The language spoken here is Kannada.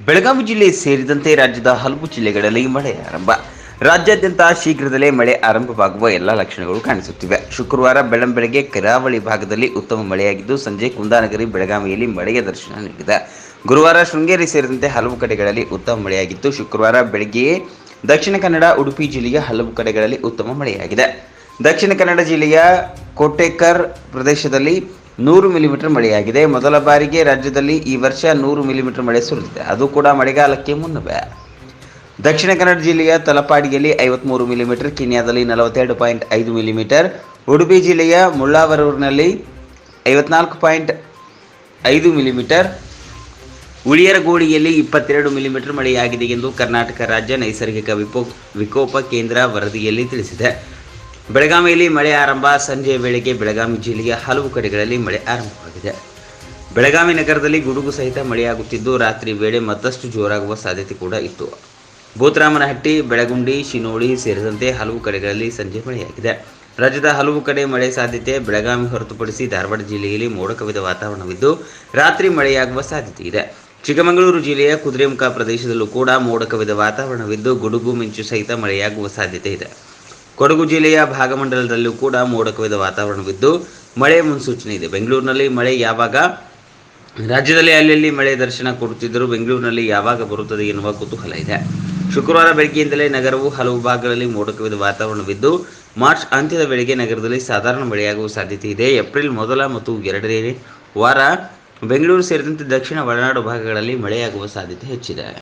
ಬೆಳಗಾವಿ ಜಿಲ್ಲೆ ಸೇರಿದಂತೆ ರಾಜ್ಯದ ಹಲವು ಜಿಲ್ಲೆಗಳಲ್ಲಿ ಮಳೆ ಆರಂಭ. ರಾಜ್ಯಾದ್ಯಂತ ಶೀಘ್ರದಲ್ಲೇ ಮಳೆ ಆರಂಭವಾಗುವ ಎಲ್ಲ ಲಕ್ಷಣಗಳು ಕಾಣಿಸುತ್ತಿವೆ. ಶುಕ್ರವಾರ ಬೆಳಂಬೆಳಗ್ಗೆ ಕರಾವಳಿ ಭಾಗದಲ್ಲಿ ಉತ್ತಮ ಮಳೆಯಾಗಿದ್ದು, ಸಂಜೆ ಕುಂದಾನಗರಿ, ಬೆಳಗಾವಿಯಲ್ಲಿ ಮಳೆಯ ದರ್ಶನ ನೀಡಿದೆ. ಗುರುವಾರ ಶೃಂಗೇರಿ ಸೇರಿದಂತೆ ಹಲವು ಕಡೆಗಳಲ್ಲಿ ಉತ್ತಮ ಮಳೆಯಾಗಿದ್ದು, ಶುಕ್ರವಾರ ಬೆಳಗ್ಗೆಯೇ ದಕ್ಷಿಣ ಕನ್ನಡ, ಉಡುಪಿ ಜಿಲ್ಲೆಯ ಹಲವು ಕಡೆಗಳಲ್ಲಿ ಉತ್ತಮ ಮಳೆಯಾಗಿದೆ. ದಕ್ಷಿಣ ಕನ್ನಡ ಜಿಲ್ಲೆಯ ಕೋಟೇಕರ್ ಪ್ರದೇಶದಲ್ಲಿ ನೂರು ಮಿಲಿಮೀಟರ್ ಮಳೆಯಾಗಿದೆ. ಮೊದಲ ಬಾರಿಗೆ ರಾಜ್ಯದಲ್ಲಿ ಈ ವರ್ಷ ನೂರು ಮಿಲಿಮೀಟರ್ ಮಳೆ ಸುರಿದಿದೆ. ಅದು ಕೂಡ ಮಳೆಗಾಲಕ್ಕೆ ಮುನ್ನವೇ. ದಕ್ಷಿಣ ಕನ್ನಡ ಜಿಲ್ಲೆಯ ತಲಪಾಡಿಯಲ್ಲಿ ಐವತ್ಮೂರು ಮಿಲಿಮೀಟರ್ ಕೀನ್ಯಾದಲ್ಲಿ ನಲವತ್ತೆರಡು ಪಾಯಿಂಟ್ ಐದು ಮಿಲಿಮೀಟರ್ ಉಡುಪಿ ಜಿಲ್ಲೆಯ ಮುಳ್ಳಾವರೂರಿನಲ್ಲಿ ಐವತ್ನಾಲ್ಕು ಪಾಯಿಂಟ್ ಐದು ಮಿಲಿಮೀಟರ್ ಉಳಿಯರಗೋಡಿಯಲ್ಲಿ ಇಪ್ಪತ್ತೆರಡು ಮಿಲಿಮೀಟರ್ ಮಳೆಯಾಗಿದೆ ಎಂದು ಕರ್ನಾಟಕ ರಾಜ್ಯ ನೈಸರ್ಗಿಕ ವಿಪೋ ವಿಕೋಪ ಕೇಂದ್ರ ವರದಿಯಲ್ಲಿ ತಿಳಿಸಿದೆ. ಬೆಳಗಾವಿಯಲ್ಲಿ ಮಳೆ ಆರಂಭ. ಸಂಜೆ ವೇಳೆಗೆ ಬೆಳಗಾವಿ ಜಿಲ್ಲೆಯ ಹಲವು ಕಡೆಗಳಲ್ಲಿ ಮಳೆ ಆರಂಭವಾಗಿದೆ. ಬೆಳಗಾವಿ ನಗರದಲ್ಲಿ ಗುಡುಗು ಸಹಿತ ಮಳೆಯಾಗುತ್ತಿದ್ದು, ರಾತ್ರಿ ವೇಳೆ ಮತ್ತಷ್ಟು ಜೋರಾಗುವ ಸಾಧ್ಯತೆ ಕೂಡ ಇತ್ತು. ಭೂತರಾಮನಹಟ್ಟಿ ಬೆಳಗುಂಡಿ, ಶಿನೋಳಿ ಸೇರಿದಂತೆ ಹಲವು ಕಡೆಗಳಲ್ಲಿ ಸಂಜೆ ಮಳೆಯಾಗಿದೆ. ರಾಜ್ಯದ ಹಲವು ಕಡೆ ಮಳೆ ಸಾಧ್ಯತೆ, ಬೆಳಗಾವಿ ಹೊರತುಪಡಿಸಿ ಧಾರವಾಡ ಜಿಲ್ಲೆಯಲ್ಲಿ ಮೋಡ ಕವಿದ ವಾತಾವರಣವಿದ್ದು, ರಾತ್ರಿ ಮಳೆಯಾಗುವ ಸಾಧ್ಯತೆ ಇದೆ. ಚಿಕ್ಕಮಗಳೂರು ಜಿಲ್ಲೆಯ ಕುದುರೆಮುಖ ಪ್ರದೇಶದಲ್ಲೂ ಕೂಡ ಮೋಡ ಕವಿದ ವಾತಾವರಣವಿದ್ದು, ಗುಡುಗು, ಮಿಂಚು ಸಹಿತ ಮಳೆಯಾಗುವ ಸಾಧ್ಯತೆ ಇದೆ. ಕೊಡಗು ಜಿಲ್ಲೆಯ ಭಾಗಮಂಡಲದಲ್ಲೂ ಕೂಡ ಮೋಡ ಕವಿದ ವಾತಾವರಣವಿದ್ದು, ಮಳೆ ಮುನ್ಸೂಚನೆ ಇದೆ. ಬೆಂಗಳೂರಿನಲ್ಲಿ ಮಳೆ ಯಾವಾಗ, ರಾಜ್ಯದಲ್ಲಿ ಅಲ್ಲಲ್ಲಿ ಮಳೆ ದರ್ಶನ ಕೊಡುತ್ತಿದ್ದರೂ ಬೆಂಗಳೂರಿನಲ್ಲಿ ಯಾವಾಗ ಬರುತ್ತದೆ ಎನ್ನುವ ಕುತೂಹಲ ಇದೆ. ಶುಕ್ರವಾರ ಬೆಳಗ್ಗೆಯಿಂದಲೇ ನಗರವು ಹಲವು ಭಾಗಗಳಲ್ಲಿ ಮೋಡ ಕವಿದ ವಾತಾವರಣವಿದ್ದು, ಮಾರ್ಚ್ ಅಂತ್ಯದ ವೇಳೆಗೆ ನಗರದಲ್ಲಿ ಸಾಧಾರಣ ಮಳೆಯಾಗುವ ಸಾಧ್ಯತೆ ಇದೆ. ಏಪ್ರಿಲ್ ಮೊದಲ ಮತ್ತು ಎರಡನೇ ವಾರ ಬೆಂಗಳೂರು ಸೇರಿದಂತೆ ದಕ್ಷಿಣ ಒಳನಾಡು ಭಾಗಗಳಲ್ಲಿ ಮಳೆಯಾಗುವ ಸಾಧ್ಯತೆ ಹೆಚ್ಚಿದೆ.